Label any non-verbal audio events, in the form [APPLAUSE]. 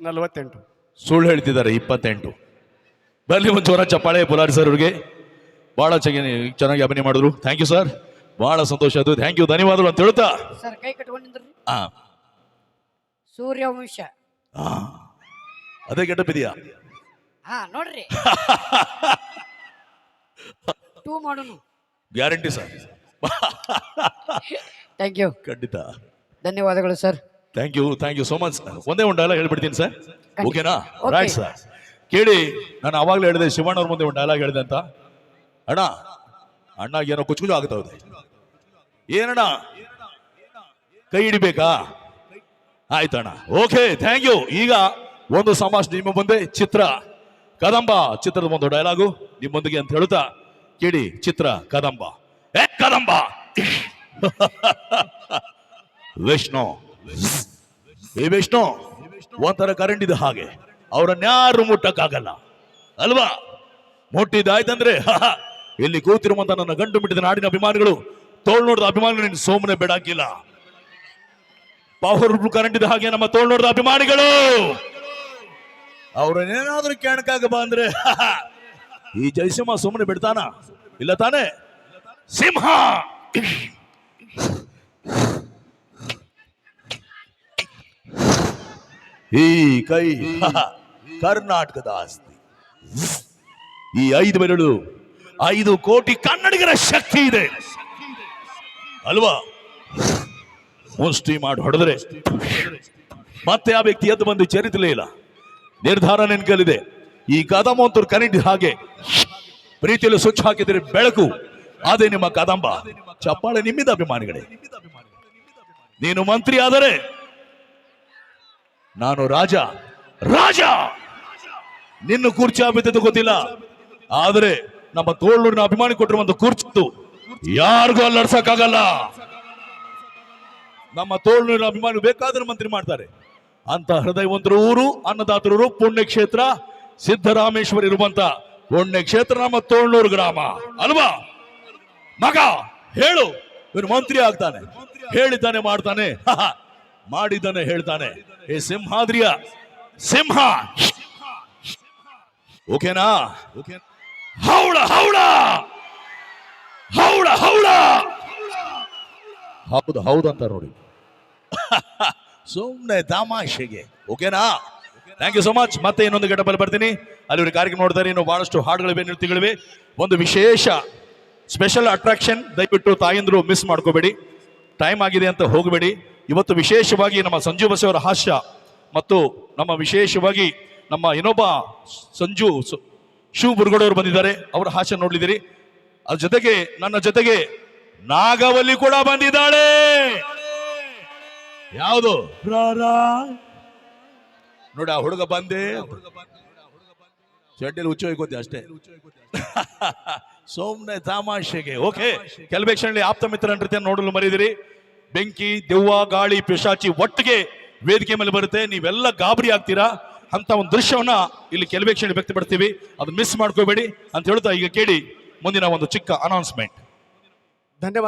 ನಲವತ್ತೆಂಟು. ಸುಳ್ಳು ಹೇಳ್ತಿದ್ದಾರೆ ಇಪ್ಪತ್ತೆಂಟು. ಬರಲಿ ಒಂದು ಜೋರ ಚಪ್ಪಾಳೆ ಪುಲಾರಿ ಸರ್ ಅವ್ರಿಗೆ. ಬಹಳ ಚೆನ್ನಾಗಿ ಚೆನ್ನಾಗಿ ಅಭಿನಯ ಮಾಡಿದ್ರು. ಥ್ಯಾಂಕ್ ಯು ಸರ್ ಬಹಳ ಸಂತೋಷ ಅದು ಥ್ಯಾಂಕ್ ಯು ಧನ್ಯವಾದಗಳು ಅಂತ ಹೇಳ್ತಾ. ಸರ್ ಕೈ ಕಟ್ಕೊಂಡಿದ್ರಿ ಹಾ. ಸೂರ್ಯವಂಶ. ಆ, ಅದೇ ಗೆಟಪ್ ಹಾ ನೋಡ್ರಿ. [LAUGHS] ಟೂ ಮಾಡೋನು. ಗ್ಯಾರಂಟಿ ಸರ್ ಥ್ಯಾಂಕ್ ಯು ಖಂಡಿತ. ಧನ್ಯವಾದಗಳು sir thank you thank you so much ಒಂದೇ ಒಂದು ಡೈಲಾಗ್ ಹೇಳ್ಬಿಡ್ತೀನಿ ಸರ್ ಓಕೆನಾ. ರೈಟ್ ಸರ್ ಕೇಳಿ ನಾನು ಅವಾಗಲೇ ಹೇಳಿದೆ ಶಿವಣ್ಣ ಅವ್ರ ಮುಂದೆ ಒಂದು ಡೈಲಾಗ್ ಹೇಳಿದೆ ಅಂತ. ಅಣ್ಣ ಅಣ್ಣ ಏನೋ ಕುಚ್ಚು ಕುಚ್ಚು ಆಗ್ತಾ ಇದೆ? ಏನಣ್ಣ? ಕೈ ಹಿಡಿಬೇಕಾ? ಆಯ್ತಣ್ಣ. ಓಕೆ ಥ್ಯಾಂಕ್ ಯು ಈಗ ಒಂದು ಸಮಾಜ ನಿಮ್ಮ ಮುಂದೆ ಚಿತ್ರ ಕದಂಬ ಚಿತ್ರದ ಒಂದು ಡೈಲಾಗು ನಿಮ್ಮೊಂದಿಗೆ ಅಂತ ಹೇಳುತ್ತಾ ಕೇಳಿ ಚಿತ್ರ ಕದಂಬ. ಏ ಕದಂಬ! [LAUGHS] ವಿಷ್ಣು. ಈ ಒಂಥರ ಕರೆಂಟ್ ಇದೆ ಹಾಗೆ. ಅವರನ್ಯಾರು ಮುಟ್ಟಕ್ಕಾಗಲ್ಲ. ಅಲ್ವಾ? ಮುಟ್ಟಿದ್ದಾಯ್ತಂದ್ರೆ ಇಲ್ಲಿ ಕೂತಿರುವಂತ ನನ್ನ ಗಂಡು ಬಿಟ್ಟಿದ ನಾಡಿನ ಅಭಿಮಾನಿಗಳು, ತೋಳ್ ನೋಡಿದ ಅಭಿಮಾನಿಗಳು ನಿನ್ನ ಸೋಮನೆ ಬೇಡಾಕಿಲ್ಲ ಪವರ್ಫುಲ್ ಕರೆಂಟ್ ಇದೆ ಹಾಗೆ ನಮ್ಮ ತೋಳ್ ನೋಡಿದ ಅಭಿಮಾನಿಗಳು. ಅವ್ರನ್ನೇನಾದ್ರೂ ಕೆಣಕಾಗ ಬಂದ್ರೆ ಈ ಜಯಸಿಂಹ ಸುಮ್ಮನೆ ಬಿಡ್ತಾನ? ಇಲ್ಲ ತಾನೆ? ಸಿಂಹ! ಈ ಕೈ ಕರ್ನಾಟಕದ ಆಸ್ತಿ. ಈ ಐದು ಬೆರಳು, ಐದು ಕೋಟಿ ಕನ್ನಡಿಗರ ಶಕ್ತಿ ಇದೆ. ಅಲ್ವಾ? ಮುಷ್ಟಿ ಮಾಡಿ ಹೊಡೆದ್ರೆ ಮತ್ತೆ ಆ ವ್ಯಕ್ತಿ ಎದ್ದು ಬಂದು ಚರಿತಲೇ ಇಲ್ಲ. ನಿರ್ಧಾರ ನೆನ್ಕಲಿದೆ ಈ ಕದಂಬ ಅಂತೂ ಕರೆಂಟ್ ಹಾಗೆ ಪ್ರೀತಿಯಲ್ಲಿ ಸ್ವಚ್ಛ ಹಾಕಿದರೆ ಬೆಳಕು. ಅದೇ ನಿಮ್ಮ ಕದಂಬ. ಚಪ್ಪಾಳೆ ನಿಮ್ಮಿದ ಅಭಿಮಾನಿಗಳೇ. ನೀನು ಮಂತ್ರಿ ಆದರೆ ನಾನು ರಾಜ. ರಾಜ! ನಿನ್ನ ಕುರ್ಚಿ ಆಬಿದ್ದು ಗೊತ್ತಿಲ್ಲ. ಆದರೆ ನಮ್ಮ ತೋಳೂರಿನ ಅಭಿಮಾನಿ ಕೊಟ್ಟಿರುವಂತ ಕುರ್ಚಿತ್ತು. ಯಾರಿಗೂ ಅಲ್ಲಡ್ಸಕ್ಕಾಗಲ್ಲ ನಮ್ಮ ತೋಳೂರಿನ ಅಭಿಮಾನಿ ಬೇಕಾದ್ರೆ ಮಂತ್ರಿ ಮಾಡ್ತಾರೆ. ಅಂತ ಹೃದಯವಂತರ ಊರು ಅನ್ನದಾತರೂರು ಪುಣ್ಯಕ್ಷೇತ್ರ ಸಿದ್ದರಾಮೇಶ್ವರ ಇರುವಂತ ಪುಣ್ಯಕ್ಷೇತ್ರ ನಮ್ಮ ತೋಳ್ನೂರು ಗ್ರಾಮ. ಅಲ್ವಾ? ಮಗ, ಹೇಳು. ಇವನು ಮಂತ್ರಿ ಆಗ್ತಾನೆ. ಹೇಳಿದ್ದಾನೆ, ಮಾಡ್ತಾನೆ. [LAUGHS] ಮಾಡಿದ್ದಾನೆ ಹೇಳ್ತಾನೆ. ಏ ಸಿಂಹಾದ್ರಿಯ ಸಿಂಹ! ಓಕೆನಾ? ಹೌಳ ಹೌಳ! ಹೌಳ ಹೌಳ! ಹೌದು ಹೌದು ಅಂತ ನೋಡಿ. [LAUGHS] ಸುಮ್ಮನೆ ತಮಾಷೆಗೆ ಓಕೆನಾ? ಥ್ಯಾಂಕ್ ಯು ಸೋ ಮಚ್ ಮತ್ತೆ ಇನ್ನೊಂದು ಘಟಪಲ್ಲಿ ಬರ್ತೀನಿ. ಅಲ್ಲಿ ಕಾರ್ಯಕ್ರಮ ನೋಡ್ತಾರೆ ಇನ್ನು ಬಹಳಷ್ಟು ಹಾಡುಗಳಿವೆ ನೃತ್ಯಗಳಿವೆ. ಒಂದು ವಿಶೇಷ ಸ್ಪೆಷಲ್ ಅಟ್ರಾಕ್ಷನ್ ದಯವಿಟ್ಟು ತಾಯಂದ್ರು ಮಿಸ್ ಮಾಡ್ಕೋಬೇಡಿ. ಟೈಮ್ ಆಗಿದೆ ಅಂತ ಹೋಗಬೇಡಿ. ಇವತ್ತು ವಿಶೇಷವಾಗಿ ನಮ್ಮ ಸಂಜು ಬಸವರ ಹಾಸ್ಯ ಮತ್ತು ನಮ್ಮ ವಿಶೇಷವಾಗಿ ನಮ್ಮ ಇನ್ನೊಬ್ಬ ಸಂಜು ಶಿವ ಬುರ್ಗಡವರು ಬಂದಿದ್ದಾರೆ. ಅವರ ಹಾಸ್ಯ ನೋಡಿದಿರಿ ಅದ್ರ ಜೊತೆಗೆ ನನ್ನ ಜೊತೆಗೆ ನಾಗವಲ್ಲಿ ಕೂಡ ಬಂದಿದ್ದಾಳೆ. ಯಾವುದು? ನೋಡಿ ಆ ಹುಡುಗ ಬಂದೆ ಚಡ್ಡಿಲಿ ಹುಚ್ಚು ಹೋಯ್ಕೋತಿ ಅಷ್ಟೇ. [LAUGHS] ಸೋಮ್ನೆ ತಮಾಷೆಗೆ. ಓಕೆ. ಕೆಲವೇ ಕ್ಷಣದಲ್ಲಿ ಆಪ್ತ ಮಿತ್ರ ನೃತ್ಯ ನೋಡಲು ಮರಿದಿರಿ. ಬೆಂಕಿ, ದೆವ್ವ, ಗಾಳಿ, ಪಿಶಾಚಿ ಒಟ್ಟಿಗೆ ವೇದಿಕೆ ಮೇಲೆ ಬರುತ್ತೆ. ನೀವೆಲ್ಲ ಗಾಬರಿ ಆಗ್ತೀರಾ? ಅಂತ ಒಂದು ದೃಶ್ಯವನ್ನ ಇಲ್ಲಿ ಕೆಲವೇ ಕ್ಷಣ ವ್ಯಕ್ತಪಡ್ತೀವಿ ಅದು ಮಿಸ್ ಮಾಡ್ಕೋಬೇಡಿ. ಅಂತ ಹೇಳ್ತಾ ಈಗ ಕೇಳಿ ಮುಂದಿನ ಒಂದು ಚಿಕ್ಕ ಅನೌನ್ಸ್ಮೆಂಟ್ ಧನ್ಯವಾದ.